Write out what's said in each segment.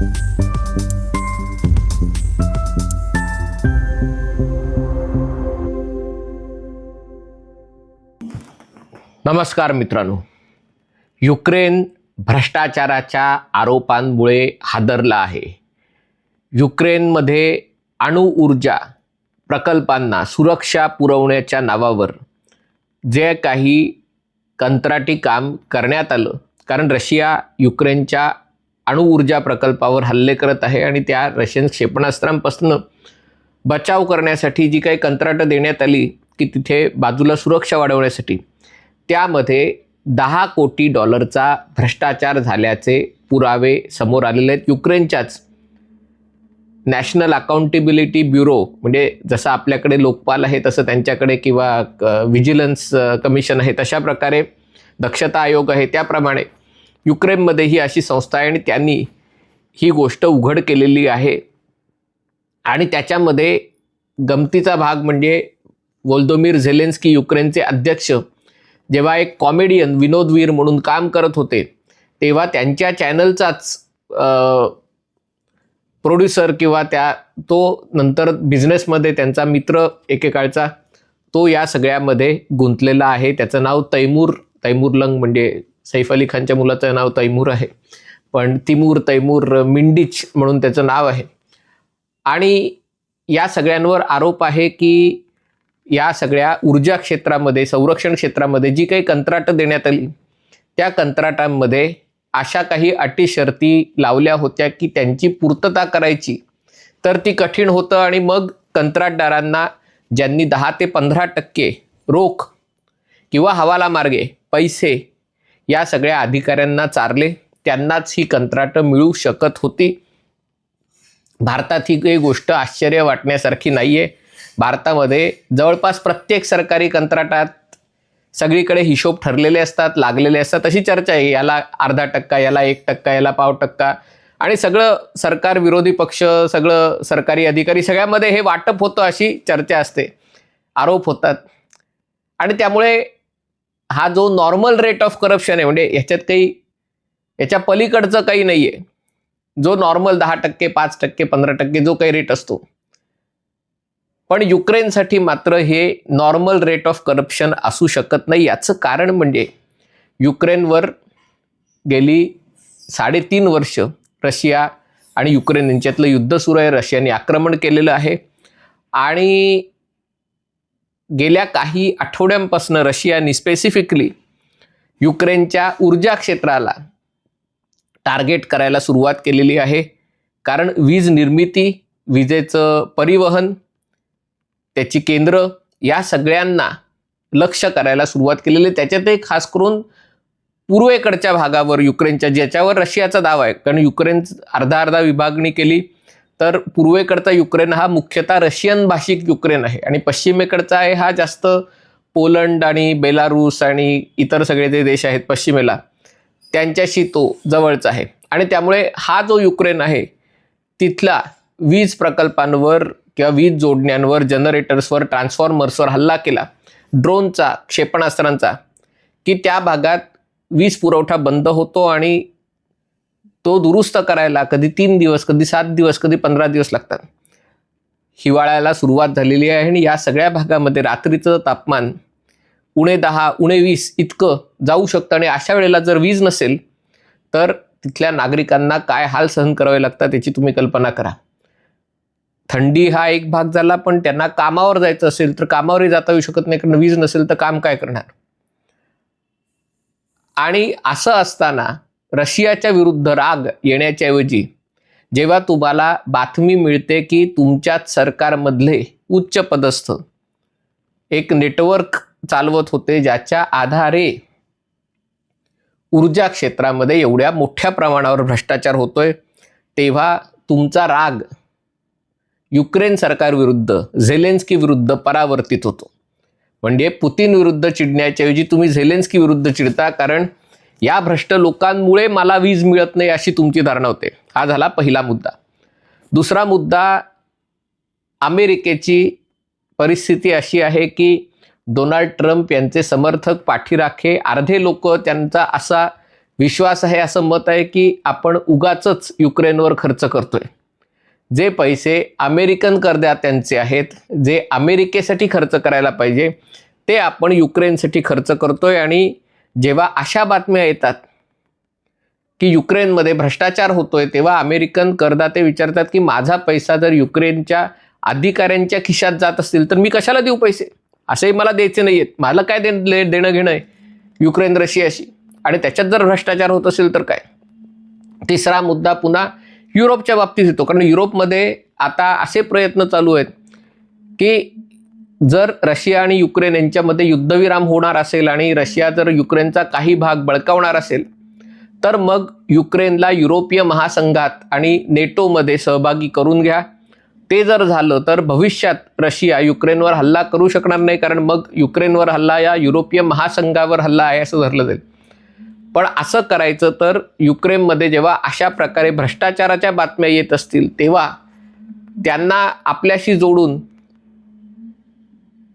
नमस्कार मित्रांनो. युक्रेन भ्रष्टाचाराच्या आरोपांमुळे हादरला आहे. युक्रेनमध्ये अणुऊर्जा प्रकल्पांना सुरक्षा पुरवण्याच्या नावावर जे काही कंत्राटी काम करण्यात आलं कारण रशिया युक्रेनच्या अणुऊर्जा प्रकल्पावर हल्ले करत आहे आणि त्या रशियन क्षेपणास्त्रांपासून बचाव करण्यासाठी जी काही कंत्राटं देण्यात आली की तिथे बाजूला सुरक्षा वाढवण्यासाठी त्यामध्ये दहा कोटी डॉलरचा भ्रष्टाचार झाल्याचे पुरावे समोर आलेले आहेत. युक्रेनच्याच नॅशनल अकाउंटेबिलिटी ब्युरो म्हणजे जसं आपल्याकडे लोकपाल आहे तसं त्यांच्याकडे किंवा व्हिजिलन्स कमिशन आहे तशा प्रकारे दक्षता आयोग आहे त्याप्रमाणे युक्रेनमध्ये ही अशी संस्था आहे आणि त्यांनी ही गोष्ट उघड केलेली आहे. आणि त्याच्यामध्ये गमतीचा भाग म्हणजे वोल्दोमीर झेलेन्स्की युक्रेनचे अध्यक्ष जेव्हा एक कॉमेडियन विनोदवीर म्हणून काम करत होते तेव्हा त्यांच्या चॅनलचाच प्रोड्युसर किंवा त्या तो नंतर बिझनेसमध्ये त्यांचा मित्र एकेकाळचा तो या सगळ्यामध्ये गुंतलेला आहे. त्याचं नाव तैमूर तैमूर लंग म्हणजे सैफ अली खानच्या मुलाचं नाव तैमूर आहे. पण तिमूर तैमूर मिंडिच म्हणून त्याचं नाव आहे. आणि या सगळ्यांवर आरोप आहे की या सगळ्या ऊर्जा क्षेत्रामध्ये संरक्षण क्षेत्रामध्ये जी काही कंत्राटं देण्यात आली त्या कंत्राटांमध्ये अशा काही अटी शर्ती लावल्या होत्या की त्यांची पूर्तता करायची. तर ती कठीण होतं आणि मग कंत्राटदारांना ज्यांनी दहा ते पंधरा टक्के रोख किंवा हवाला मार्गे पैसे या सगळ्या अधिकाऱ्यांना चारले. त्यांनाच ही कंत्राटं मिळू शकत होती. भारतात ही काही गोष्ट आश्चर्य वाटण्यासारखी नाही आहे भारतामध्ये जवळपास प्रत्येक सरकारी कंत्राटात सगळीकडे हिशोब ठरलेले असतात लागलेले असतात. अशी चर्चा आहे. याला अर्धा टक्का याला एक टक्का याला पाव टक्का. आणि सगळं सरकार विरोधी पक्ष सगळं सरकारी अधिकारी सगळ्यामध्ये हे वाटप होतं अशी चर्चा असते. आरोप होतात. आणि त्यामुळे हा जो नॉर्मल रेट ऑफ करप्शन आहे म्हणजे ह्याच्यात काही याच्या पलीकडचं काही नाही आहे जो नॉर्मल दहा टक्के पाच टक्के पंधरा टक्के जो काही रेट असतो. पण युक्रेनसाठी मात्र हे नॉर्मल रेट ऑफ करप्शन असू शकत नाही. याचं कारण म्हणजे युक्रेनवर गेली साडेतीन वर्ष रशिया आणि युक्रेन यांच्यातलं युद्ध सुरू आहे. रशियाने आक्रमण केलेलं आहे. आणि गेल्या काही आठवड्यांपासून रशियाने स्पेसिफिकली युक्रेनच्या ऊर्जा क्षेत्राला टार्गेट करायला सुरुवात केलेली आहे. कारण वीज निर्मिती विजेचं परिवहन त्याची केंद्र या सगळ्यांना लक्ष करायला सुरुवात केलेली. त्याच्यातही खास करून पूर्वेकडच्या भागावर युक्रेनच्या ज्याच्यावर रशियाचा दावा आहे. कारण युक्रेन अर्धा अर्धा विभागणी केली. तर पूर्वेकडचा युक्रेन हा मुख्यतः रशियन भाषिक युक्रेन आहे. आणि पश्चिमेकडचा आहे हा जास्त पोलंड आणि बेलारूस आणि इतर सगळे जे देश आहेत पश्चिमेला त्यांच्याशी तो जवळचा आहे. आणि त्यामुळे हा जो युक्रेन आहे तिथला वीज प्रकल्पांवर किंवा वीज जोडण्यांवर जनरेटर्सवर ट्रान्सफॉर्मर्सवर हल्ला केला. ड्रोनचा क्षेपणास्त्रांचा की त्या भागात वीज पुरवठा बंद होतो आणि तो दुरुस्त करायला कधी तीन दिवस कधी सात दिवस कधी पंधरा दिवस लागतात. हिवाळ्याला सुरुवात झालेली आहे आणि या सगळ्या भागामध्ये रात्रीचं तापमान उणे दहा उणे वीस इतकं जाऊ शकतं आणि अशा वेळेला जर वीज नसेल तर तिथल्या नागरिकांना काय हाल सहन करावे लागतात याची तुम्ही कल्पना करा. थंडी हा एक भाग झाला पण त्यांना कामावर जायचं असेल तर कामावरही जाता येऊ शकत नाही. कारण वीज नसेल तर काम काय करणार? आणि असं असताना रशियाच्या विरुद्ध राग येण्याच्या ऐवजी जेव्हा तुम्हाला बातमी मिळते की तुमच्याच सरकारमधले उच्च पदस्थ एक नेटवर्क चालवत होते ज्याच्या आधारे ऊर्जा क्षेत्रामध्ये एवढ्या मोठ्या प्रमाणावर भ्रष्टाचार होतोय तेव्हा तुमचा राग युक्रेन सरकारविरुद्ध झेलेन्स्की विरुद्ध परावर्तित होतो. म्हणजे पुतीन विरुद्ध चिडण्याच्याऐवजी तुम्ही झेलेन्स्की विरुद्ध चिडता कारण या भ्रष्ट लोकांमुळे मला वीज मिळत नाही अशी तुमची धारणा होते. हा झाला पहिला मुद्दा. दुसरा मुद्दा अमेरिकेची परिस्थिती अशी आहे की डोनाल्ड ट्रम्प यांचे समर्थक पाठीराखे अर्धे लोक त्यांचा असा विश्वास आहे असं मत आहे की आपण उगाच युक्रेनवर खर्च करतोय. जे पैसे अमेरिकन करदात्यांचे आहेत जे अमेरिकेसाठी खर्च करायला पाहिजे ते आपण युक्रेनसाठी खर्च करतोय आणि जेव्हा अशा बातम्या येतात की युक्रेनमध्ये भ्रष्टाचार होतोय तेव्हा अमेरिकन करदाते विचारतात की माझा पैसा जर युक्रेनच्या अधिकाऱ्यांच्या खिशात जात असतील तर मी कशाला देऊ पैसे? असेही मला द्यायचे नाही आहेत मला काय दे देणं घेणं आहे युक्रेन रशियाशी? आणि त्याच्यात जर भ्रष्टाचार होत असेल तर काय? तिसरा मुद्दा पुन्हा युरोपच्या बाबतीत येतो. कारण युरोपमध्ये आता असे प्रयत्न चालू आहेत की जर रशिया आणि युक्रेन यांच्यामध्ये युद्धविराम होणार असेल आणि रशिया जर युक्रेनचा काही भाग बळकावणार असेल तर मग युक्रेनला युरोपीय महासंघात आणि नेटोमध्ये सहभागी करून घ्या. ते जर झालं तर भविष्यात रशिया युक्रेनवर हल्ला करू शकणार नाही कारण मग युक्रेनवर हल्ला या युरोपीय महासंघावर हल्ला आहे असं धरलं जाईल. पण असं करायचं तर युक्रेनमध्ये जेव्हा अशा प्रकारे भ्रष्टाचाराच्या बातम्या येत असतील तेव्हा त्यांना आपल्याशी जोडून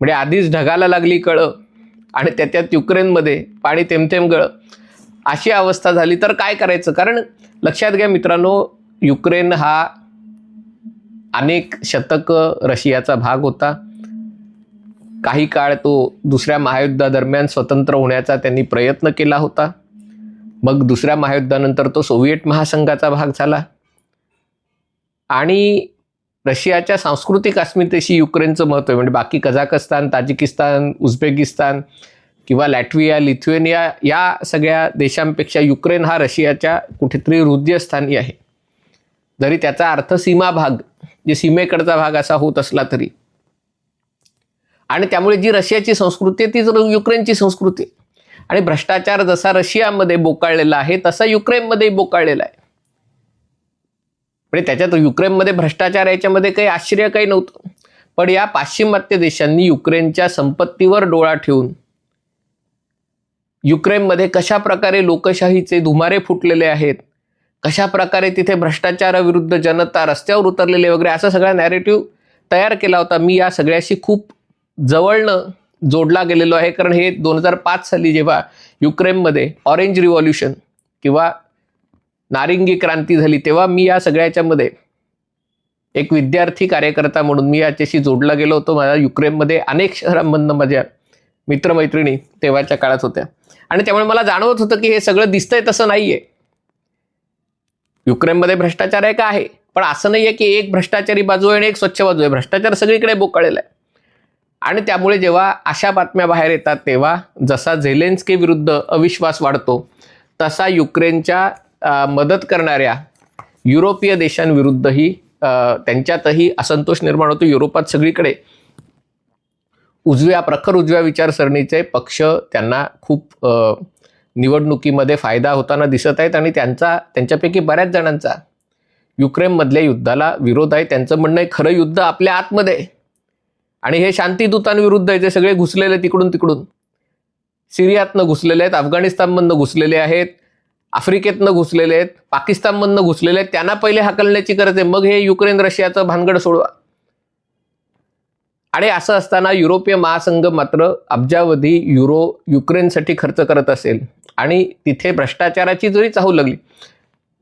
म्हणजे आधीच ढगाला लागली कळं आणि त्याच्यात युक्रेनमध्ये पाणी थेंब गळं. अशी अवस्था झाली तर काय करायचं? कारण लक्षात घ्या मित्रांनो युक्रेन हा अनेक शतक रशियाचा भाग होता. काही काळ तो दुसऱ्या महायुद्धादरम्यान स्वतंत्र होण्याचा त्यांनी प्रयत्न केला होता. मग दुसऱ्या महायुद्धानंतर तो सोव्हिएट महासंघाचा भाग झाला. आणि रशियाच्या सांस्कृतिक अस्मितेशी युक्रेनचं महत्त्व आहे. म्हणजे बाकी कझाकस्तान ताजिकिस्तान उझबेकिस्तान किंवा लॅटविया लिथुएनिया या सगळ्या देशांपेक्षा युक्रेन हा रशियाच्या कुठेतरी हृदयस्थानी आहे. जरी त्याचा अर्थ सीमा भाग जे सीमेकडचा भाग असा होत असला तरी. आणि त्यामुळे जी रशियाची संस्कृती आहे तीच युक्रेनची संस्कृती आणि भ्रष्टाचार जसा रशियामध्ये बोकाळलेला आहे तसा युक्रेनमध्ये बोकाळलेला आहे. म्हणजे त्याच्यात युक्रेनमध्ये भ्रष्टाचार याच्यामध्ये काही आश्चर्य काही नव्हतं. पण या पाश्चिमात्य देशांनी युक्रेनच्या संपत्तीवर डोळा ठेवून युक्रेनमध्ये कशा प्रकारे लोकशाहीचे धुमारे फुटलेले आहेत कशा प्रकारे तिथे भ्रष्टाचाराविरुद्ध जनता रस्त्यावर उतरलेले वगैरे असा सगळा नॅरेटिव्ह तयार केला होता. मी या सगळ्याशी खूप जवळनं जोडला गेलेलो आहे. कारण हे दोन हजार पाच साली जेव्हा युक्रेनमध्ये ऑरेंज रिव्हॉल्युशन किंवा नारिंगी क्रांती झाली तेव्हा मी या सगळ्याच्यामध्ये एक विद्यार्थी कार्यकर्ता म्हणून मी याच्याशी जोडला गेलो होतो. माझ्या युक्रेनमध्ये अनेक शहरांमधनं माझ्या मित्रमैत्रिणी तेव्हाच्या काळात होत्या. आणि त्यामुळे मला जाणवत होतं की हे सगळं दिसतंय तसं नाही आहे युक्रेनमध्ये भ्रष्टाचार आहे का? आहे. पण असं नाही आहे की एक भ्रष्टाचारी बाजू आहे आणि एक स्वच्छ बाजू आहे. भ्रष्टाचार सगळीकडे बोकळलेला आहे. आणि त्यामुळे जेव्हा अशा बातम्या बाहेर येतात तेव्हा जसा झेलेन्स्की विरुद्ध अविश्वास वाढतो तसा युक्रेनच्या मदत करणाऱ्या युरोपीय देशांविरुद्धही त्यांच्यातही असंतोष निर्माण होतो. युरोपात सगळीकडे उजव्या प्रखर उजव्या विचारसरणीचे पक्ष त्यांना खूप निवडणुकीमध्ये फायदा होताना दिसत आहेत आणि त्यांचा त्यांच्यापैकी बऱ्याच जणांचा युक्रेनमधल्या युद्धाला विरोध आहे. त्यांचं म्हणणं आहे खरं युद्ध आपल्या आतमध्ये आणि हे शांतीदूतांविरुद्ध आहे जे सगळे घुसलेले तिकडून तिकडून सिरियातनं घुसलेले आहेत अफगाणिस्तानमधनं घुसलेले आहेत. आफ्रिकेतनं घुसलेले आहेत पाकिस्तानमधनं घुसलेले आहेत त्यांना पहिले हाकलण्याची गरज आहे. मग हे युक्रेन रशियाचं भानगड सोडवा. आणि असं असताना युरोपीय महासंघ मात्र अब्जावधी युरो युक्रेनसाठी खर्च करत असेल. आणि तिथे भ्रष्टाचाराची जरी चाहू लागली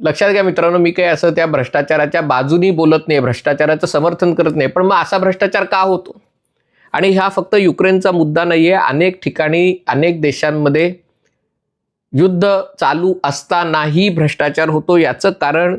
लक्षात घ्या मित्रांनो मी काही असं त्या भ्रष्टाचाराच्या बाजूनी बोलत नाही भ्रष्टाचाराचं समर्थन करत नाही पण मग असा भ्रष्टाचार का होतो? आणि हा फक्त युक्रेनचा मुद्दा नाही आहे अनेक ठिकाणी अनेक देशांमध्ये युद्ध चालू असतानाही भ्रष्टाचार होतो. याचं कारण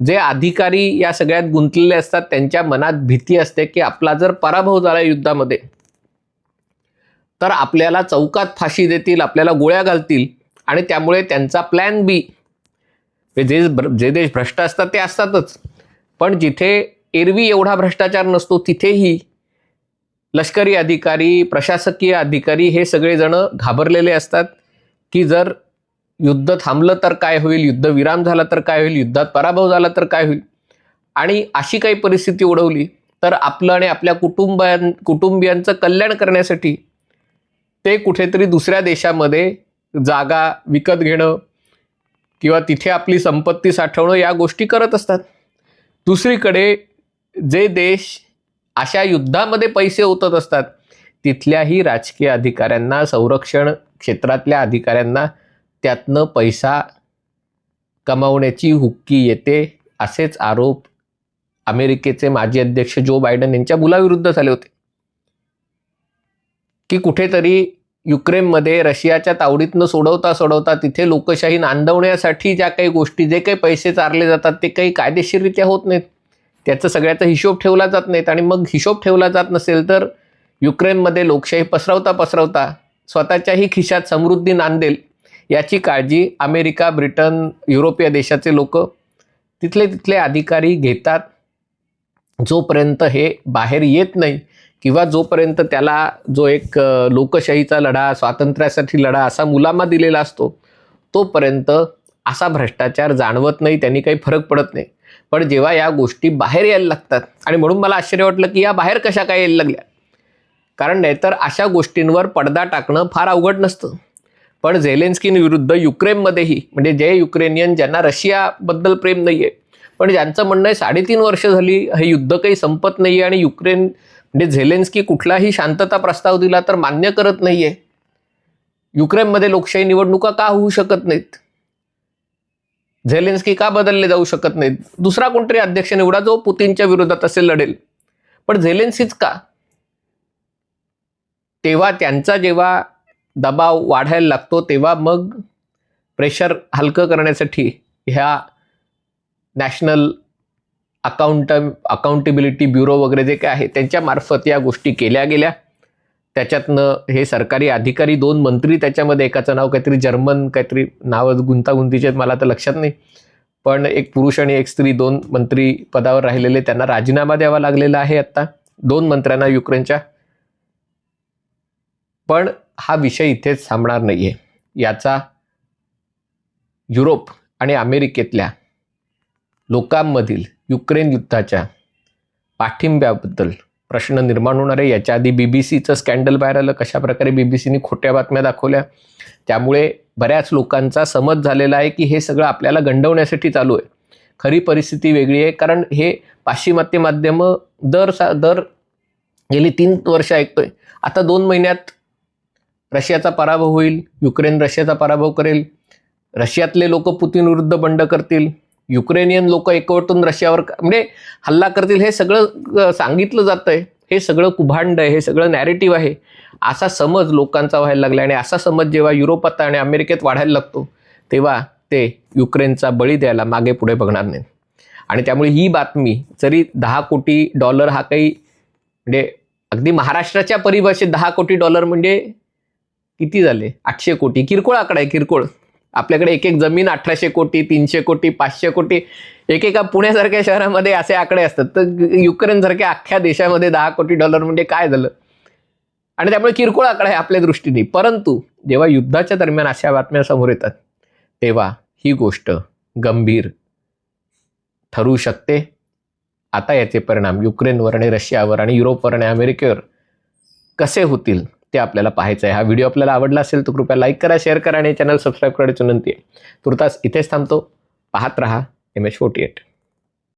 जे अधिकारी या सगळ्यात गुंतलेले असतात त्यांच्या मनात भीती असते की आपला जर पराभव झाला युद्धामध्ये तर आपल्याला चौकात फाशी देतील आपल्याला गोळ्या घालतील आणि त्यामुळे त्यांचा प्लॅन बी जे जे देश भ्रष्ट असतात ते असतातच. पण जिथे एरवी एवढा भ्रष्टाचार नसतो तिथेही लष्करी अधिकारी प्रशासकीय अधिकारी हे सगळेजण घाबरलेले असतात की जर युद्ध थांबलं तर काय होईल? युद्ध विराम झाला तर काय होईल? युद्धात पराभव झाला तर काय होईल? आणि अशी काही परिस्थिती ओढवली तर आपलं आणि आपल्या कुटुंबां कुटुंबियांचं कल्याण करण्यासाठी ते कुठेतरी दुसऱ्या देशामध्ये जागा विकत घेणं किंवा तिथे आपली संपत्ती साठवणं या गोष्टी करत असतात. दुसरीकडे जे देश अशा युद्धामध्ये पैसे ओतत असतात तिथल्याही राजकीय अधिकाऱ्यांना संरक्षण क्षेत्रातल्या अधिकाऱ्यांना त्यातनं पैसा कमावण्याची हुक्की येते असेच आरोप अमेरिकेचे माजी अध्यक्ष जो बायडन यांच्या मुलाविरुद्ध झाले होते. की कुठेतरी युक्रेनमध्ये रशियाच्या तावडीतनं सोडवता सोडवता तिथे लोकशाही नांदवण्यासाठी ज्या काही गोष्टी जे काही पैसे चारले जातात ते काही कायदेशीररित्या होत नाहीत. त्याचा सगळ्याचा हिशोब ठेवला जात नाहीत आणि मग हिशोब ठेवला जात नसेल तर युक्रेनमध्ये लोकशाही पसरवता पसरवता स्वतःच्याही खिशात समृद्धी नांदेल. याची काळजी अमेरिका ब्रिटन युरोपीय देशाचे लोक तिथले तिथले अधिकारी घेतात. जोपर्यंत हे बाहेर येत नाही किंवा जोपर्यंत त्याला जो एक लोकशाहीचा लढा स्वातंत्र्यासाठी लढा असा मुलामा दिलेला असतो तोपर्यंत असा भ्रष्टाचार जाणवत नाही त्यांनी काही फरक पडत नाही. पण जेव्हा या गोष्टी बाहेर यायला लागतात आणि म्हणून मला आश्चर्य वाटलं की या बाहेर कशा काय यायला लागल्या? कारण नाहीतर अशा गोष्टींवर पडदा टाकणं फार अवघड नसतं. पण झेलेन्स्कीन विरुद्ध युक्रेनमध्येही म्हणजे जे युक्रेनियन ज्यांना रशियाबद्दल प्रेम नाही आहे पण ज्यांचं म्हणणं आहे साडेतीन वर्ष झाली हे युद्ध काही संपत नाही आहे आणि युक्रेन म्हणजे झेलेन्स्की कुठलाही शांतता प्रस्ताव दिला तर मान्य करत नाही आहे युक्रेनमध्ये लोकशाही निवडणुका का होऊ शकत नाहीत? झेलेन्स्की का बदलले जाऊ शकत नाहीत? दुसरा कोणतरी अध्यक्ष निवडा जो पुतीनच्या विरोधात असेल लढेल. पण झेलेन्सीच का? तेव्हा त्यांचा जेव्हा दबाव वाढायला लागतो तेव्हा मग प्रेशर हलकं करण्यासाठी ह्या नॅशनल अकाउंट अकाउंटेबिलिटी ब्युरो वगैरे जे काय आहे त्यांच्यामार्फत या गोष्टी केल्या गेल्या. त्याच्यातनं हे सरकारी अधिकारी दोन मंत्री त्याच्यामध्ये एकाचं नाव काहीतरी जर्मन काहीतरी नाव गुंतागुंतीचे आहेत, मला तर लक्षात नाही. पण एक पुरुष आणि एक स्त्री दोन मंत्री पदावर राहिलेले त्यांना राजीनामा द्यावा लागलेला आहे आत्ता दोन मंत्र्यांना युक्रेनच्या. पण हा विषय इथेच थांबणार नाही आहे याचा युरोप आणि अमेरिकेतल्या लोकांमधील युक्रेन युद्धाच्या पाठिंब्याबद्दल प्रश्न निर्माण होणार आहे. याच्या आधी बी बी सीचं स्कॅन्डल बाहेर आलं. कशा प्रकारे बी बी सीने खोट्या बातम्या दाखवल्या? त्यामुळे बऱ्याच लोकांचा समज झालेला आहे की हे सगळं आपल्याला गंडवण्यासाठी चालू आहे. खरी परिस्थिती वेगळी आहे. कारण हे पाश्चिमात्य माध्यमं दर सा दर गेली तीन वर्ष ऐकतोय. आता दोन महिन्यात रशियाचा पराभव होईल युक्रेन रशियाचा पराभव करेल. रशियातले लोक पुतीन विरुद्ध बंड करतील. युक्रेनियन लोक एकवटून रशियावर म्हणजे हल्ला करतील हे सगळं सांगितलं जातं आहे हे सगळं कुभांड आहे हे सगळं नॅरेटिव्ह आहे. असा समज लोकांचा व्हायला लागला आणि असा समज जेव्हा युरोपात आणि अमेरिकेत वाढायला लागतो तेव्हा ते युक्रेनचा बळी द्यायला मागे पुढे बघणार नाहीत. आणि त्यामुळे ही बातमी जरी दहा कोटी डॉलर हा काही म्हणजे अगदी महाराष्ट्राच्या परिभाषेत दहा कोटी डॉलर म्हणजे किती झाले? आठशे कोटी. किरकोळ आकडा आहे किरकोळ. आपल्याकडे एक एक जमीन अठराशे कोटी तीनशे कोटी पाचशे कोटी. एकेका पुण्यासारख्या शहरामध्ये असे आकडे असतात. तर युक्रेनसारख्या अख्ख्या देशामध्ये दहा कोटी डॉलर म्हणजे काय झालं? आणि त्यामुळे किरकोळ आकडा आहे आपल्या दृष्टीने. परंतु जेव्हा युद्धाच्या दरम्यान अशा बातम्या समोर येतात तेव्हा ही गोष्ट गंभीर ठरू शकते. आता याचे परिणाम युक्रेनवर आणि रशियावर आणि युरोपवर आणि अमेरिकेवर कसे होतील? ते आपल्याला पाहायचं आहे. हा व्हिडिओ आपल्याला आवडला असेल तर कृपया लाईक करा शेअर करा आणि चॅनल सबस्क्राईब करायची विनंती आहे. तुर्तास इथेच थांबतो. पाहत रहा एम एच फोर्टी एट